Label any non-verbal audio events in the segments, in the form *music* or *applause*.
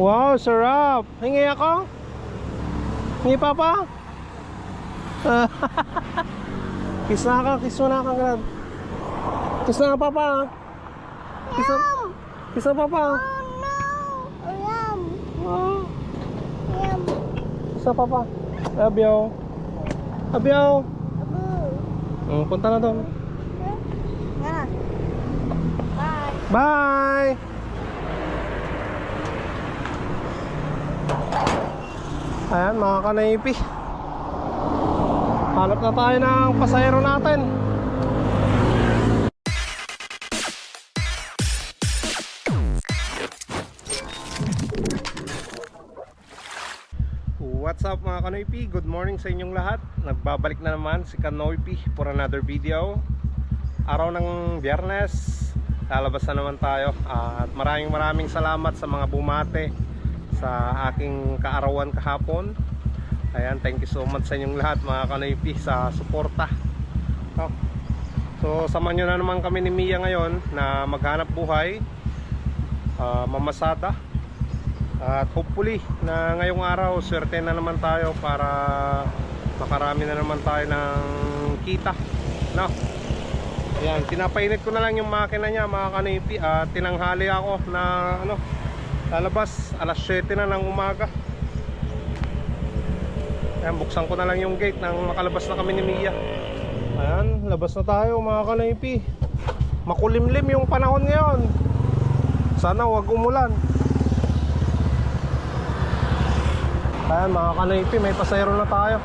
Wow, sarap. Hingi ako? Hingi papa? *laughs* kiss na ka, kiss mo na ka, Grab. Kiss na ka, papa. Kiss na, kiss na, papa. Yum. Ah, Yum. kiss na, papa. Love you. Love you. Hmm, punta na doon. Bye. Bye! Ayan mga kanaypi. Hanap na tayo ng pasayro natin. What's up mga kanoypi? Good morning sa inyong lahat. Nagbabalik na naman si Kanoypi for another video. Araw ng biyernes. Lalabas na naman tayo. At maraming maraming salamat sa mga bumate Sa aking kaarawan kahapon Ayan, thank you so much sa inyong lahat mga kanoypi Sa suporta no? So samahan nyo na naman kami ni Mia ngayon Na maghanap buhay ah, Mamasada at hopefully na ngayong araw swerte na naman tayo para makarami na naman tayo ng kita. No? Ayan, pinapainit ko na lang yung makina niya mga kanipi at tinanghali ako na ano lalabas alas 7 na ng umaga. Ayan, buksan ko na lang yung gate nang makalabas na kami ni Mia. Ayan, labas na tayo mga kanipi. Makulimlim yung panahon ngayon. Sana wag umulan. Ayan mga kanaypi, may pasayro na tayo.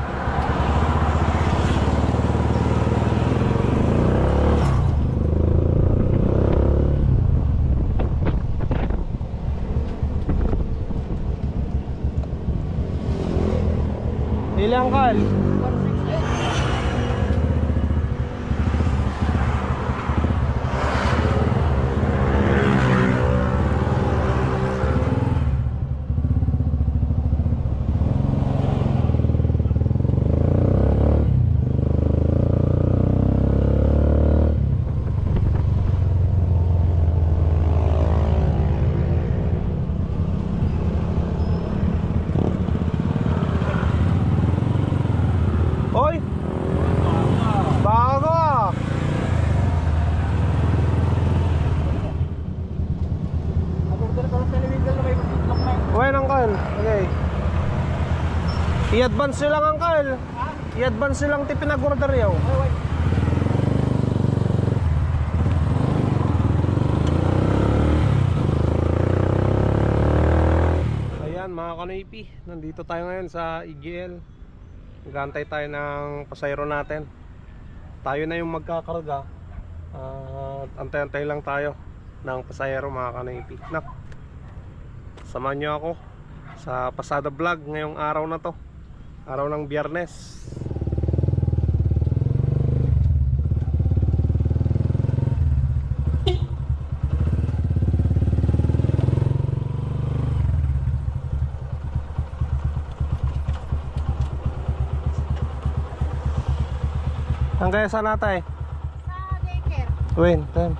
Ilang I-advance nyo lang, Uncle. I-advance nyo lang ti pinag-order yaw. Ayan, mga kanoipi. Nandito tayo ngayon sa IGL. Gantay tayo ng pasayro natin. Tayo na yung magkakarga. At antay-antay lang tayo ng pasayro mga kanoipi. Nak. Samahan nyo ako sa Pasada Vlog ngayong araw na to. Araw ng biyernes. Ang kaya sa natay? Sa daycare. Win, ten.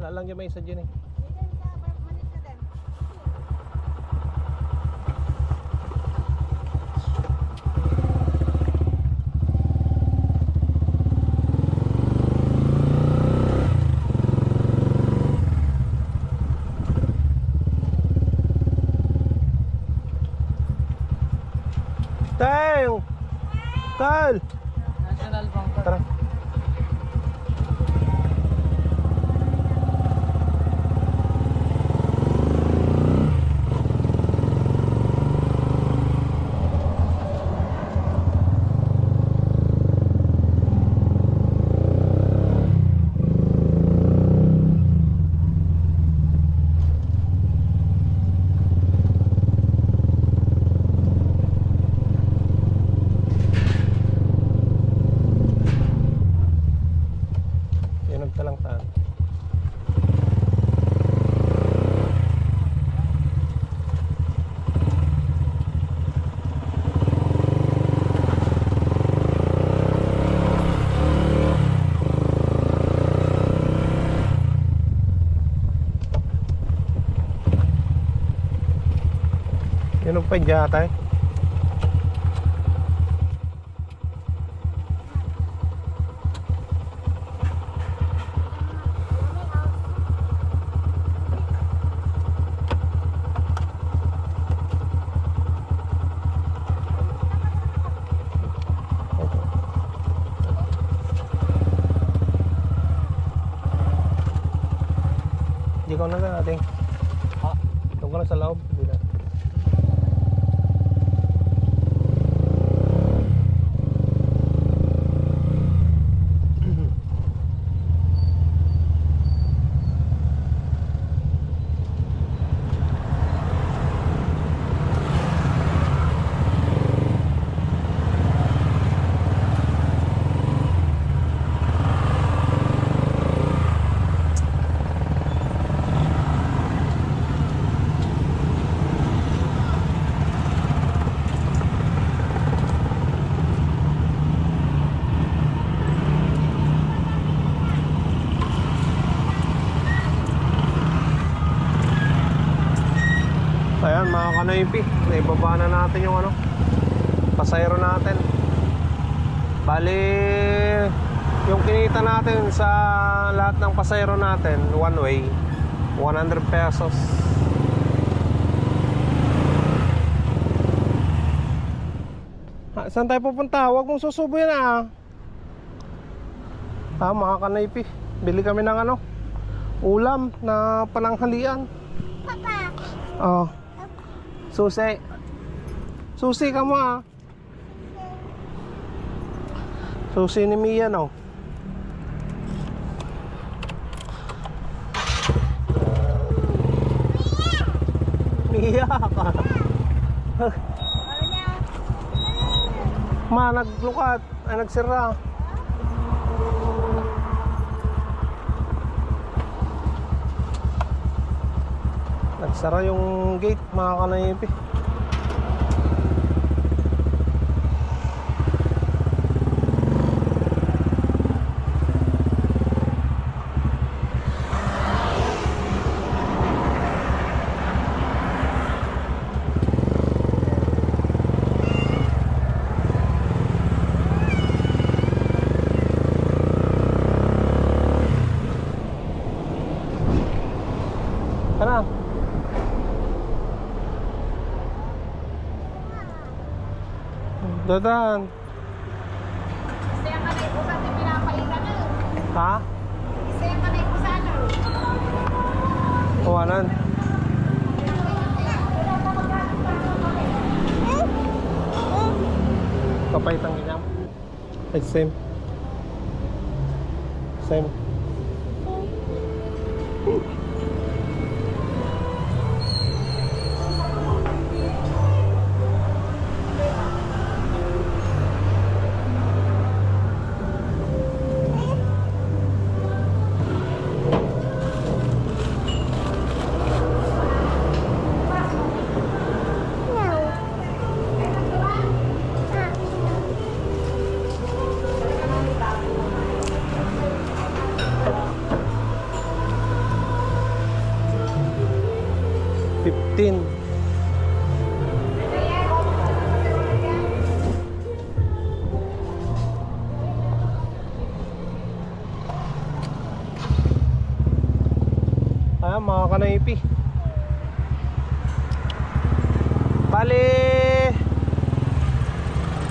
Wala lang yung may isa dyan eh. पे जाता है। Ayan mga kanoypi, naibaba na natin yung ano, pasayro natin. Bali, yung kinita natin sa lahat ng pasayro natin, one way, 100 pesos. Ha, saan tayo pupunta? Huwag mong susubo yan ah. Ah, mga kanoypi, bili kami ng ano, ulam na pananghalian. Papa. Oh. Susi. Susi ka mo ah. Susi ni Mia no. Mia ka. Ma, naglukat. Ay, nagsira. Nagsara yung gate, mga kanayipi. Kana? Dadan. Isa yung kanay ko sa na. Ha? Isa yung kanay ko sa ano. Kuwanan. Kapait ang ginyam. Ay, same. Same. Fifteen. Ayan mga kanaypi. Bali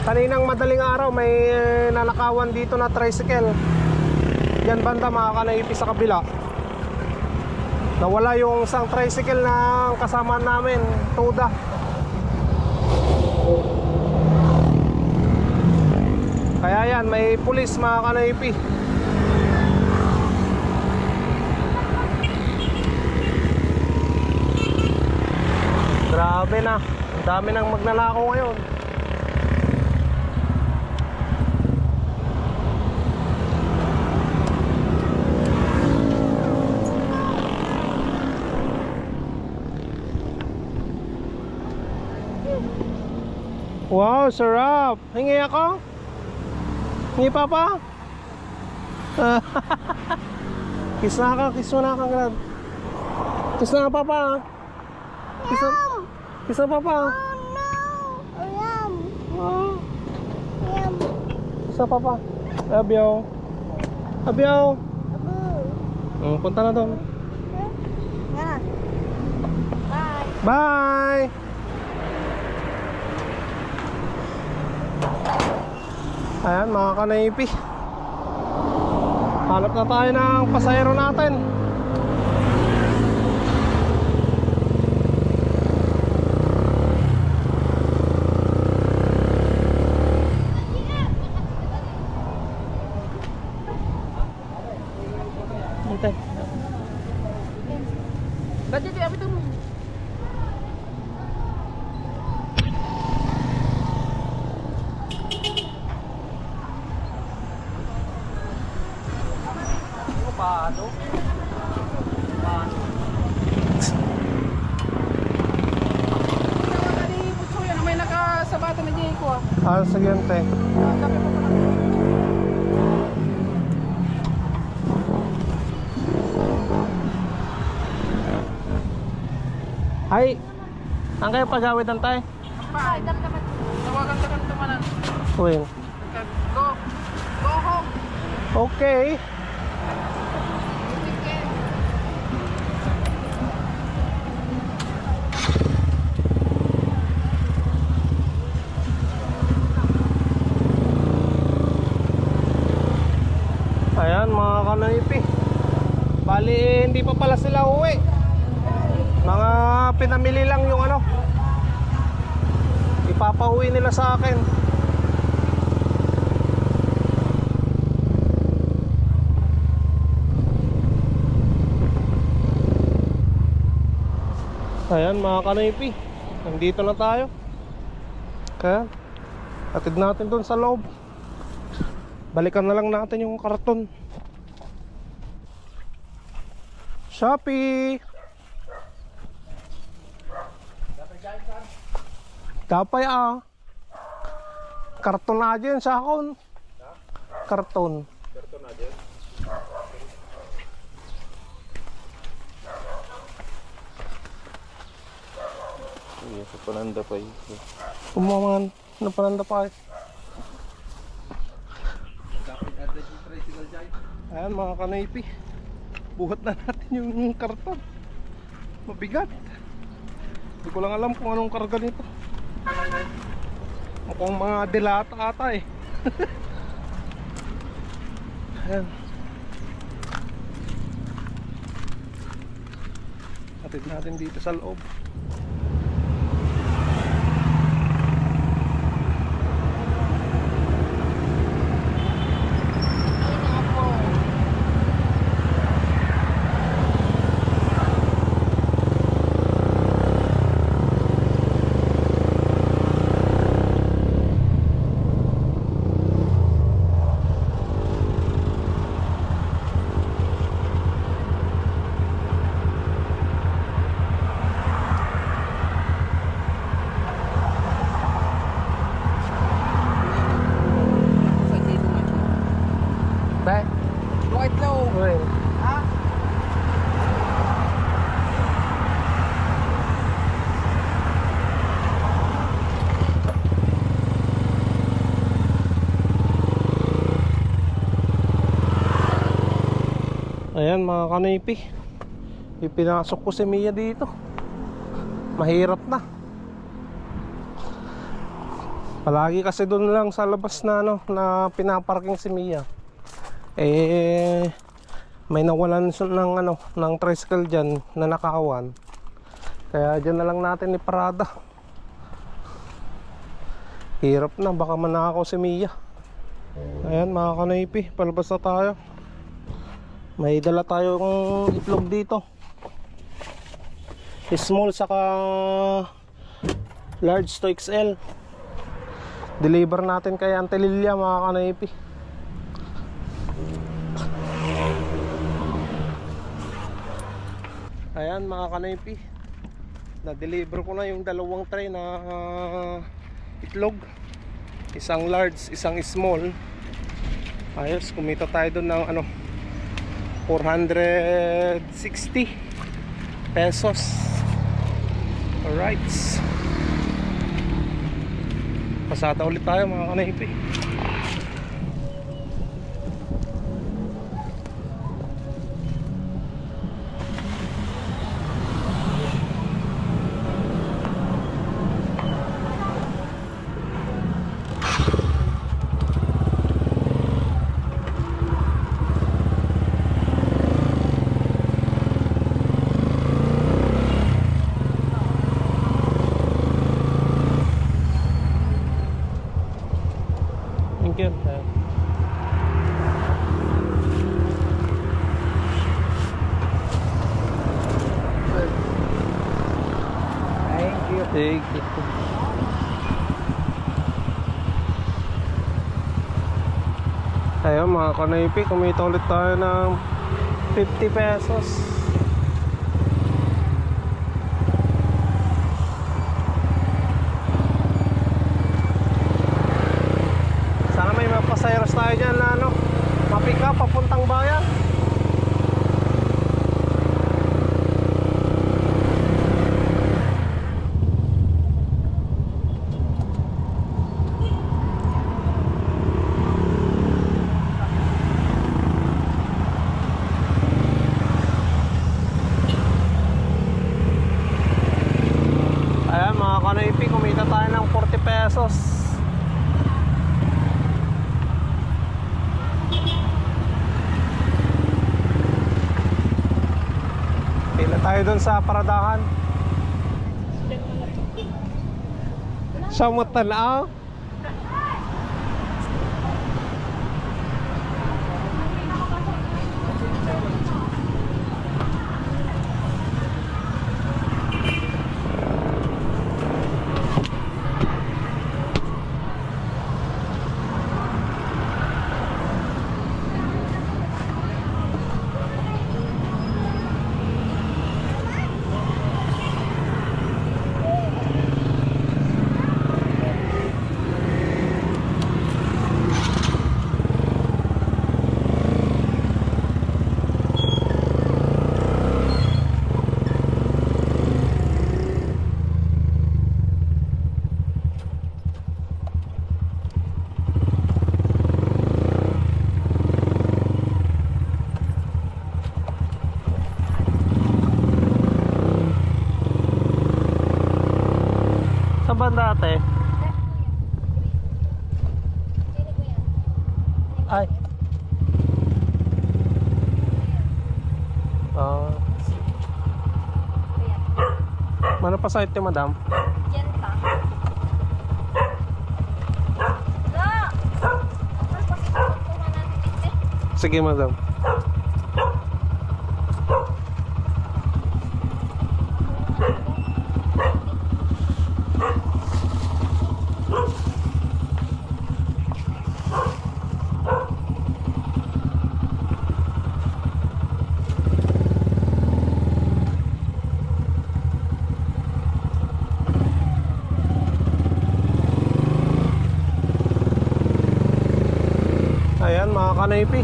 Kaninang madaling araw may eh, nanakawan dito na tricycle. Yan banda mga kanaypi sa kabila Nawala yung isang tricycle na kasama namin Tuda Kaya yan may pulis mga kanaypi Grabe na. Dami nang magnanakaw ngayon. Wow, sarap. Hingi ako? Hingi pa pa? *laughs* kiss na ka, kiss mo na ka, grab. Kiss na ka, papa. Kiss na, no. kiss na papa. Oh, no. Oh, yum. Oh. Yum. Kiss na papa. Love you. Love you. Mm, punta na doon. Bye. Bye. Ayan mga kanaypi. Hanap na tayo ng pasayro natin. Ba't dito abi tuh? Tadi puso yan, may nakasabata na dyan ko ah. Ah, sige ante Sabi mo pala. Ay, ang kayo pagawid antay? Pa, tawagan ka ng tumanan. Uy, Go. Go home. okay. Ayan mga kanaypi Bali eh, hindi pa pala sila uwi Mga pinamili lang yung ano. Ipapauwi nila sa akin. Ayan mga kanaypi. Nandito na tayo. Kaya Atid natin doon sa loob. Balikan na lang natin yung karton. Shopee! Kapay ah. Karton na dyan sa akon. Karton. Iya, sa pananda pa yun. Umaman. Napananda pa eh. Ayan mga kanaypi. Buhat na natin yung karton. Mabigat. Hindi ko lang alam kung anong karga nito. Mukhang mga delata ata eh. *laughs* Ayan. Atid natin dito sa loob. Sa dito nga. Bye. White low. Uy. Ha? Ayan mga kanipi. Ipinasok ko si Mia dito. Mahirap na. Palagi kasi doon lang sa labas na ano Na pinaparking si Mia. Eh May nawalan ng ano Ng tricycle dyan na nakawan. Kaya dyan na lang natin iparada Hirap na baka manakaw si Mia. Ayan mga kanipi Palabas na tayo may dala tayong itlog dito. Small saka large to XL. Deliver natin kay Ante Lilia mga kanaypi. Ayan mga kanaypi. Na-deliver ko na yung dalawang tray na ah, itlog. Isang large, isang small. Ayos, kumita tayo doon ng ano 460 pesos. Alright pasada ulit tayo mga kanaypi Sige. Ayun mga kanaypi, kumita ulit tayo ng 50 pesos. Sana may mapasayaros tayo dyan na ano, mapika papuntang bayan. Ayan mga kanaypi, kumita tayo ng 40 pesos. Dun sa paradahan. Siya mo tanaw. Sa banda ate? Ay. Ah. La! Magpapakita ko na natin ito. Sige madam. Ayan mga kanaypi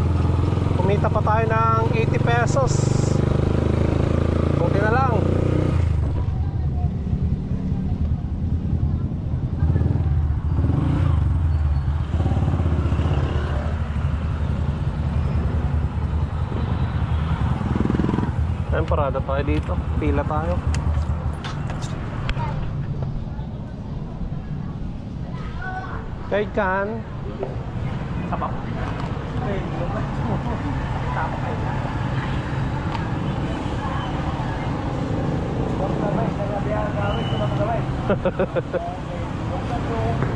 Kumita pa tayo ng 80 pesos. Buti na lang. Ayan parada tayo dito. Pila tayo. Kay Kan เลยเดี๋ยวมันโอ้โหตนะะไร์จะไม่ไม่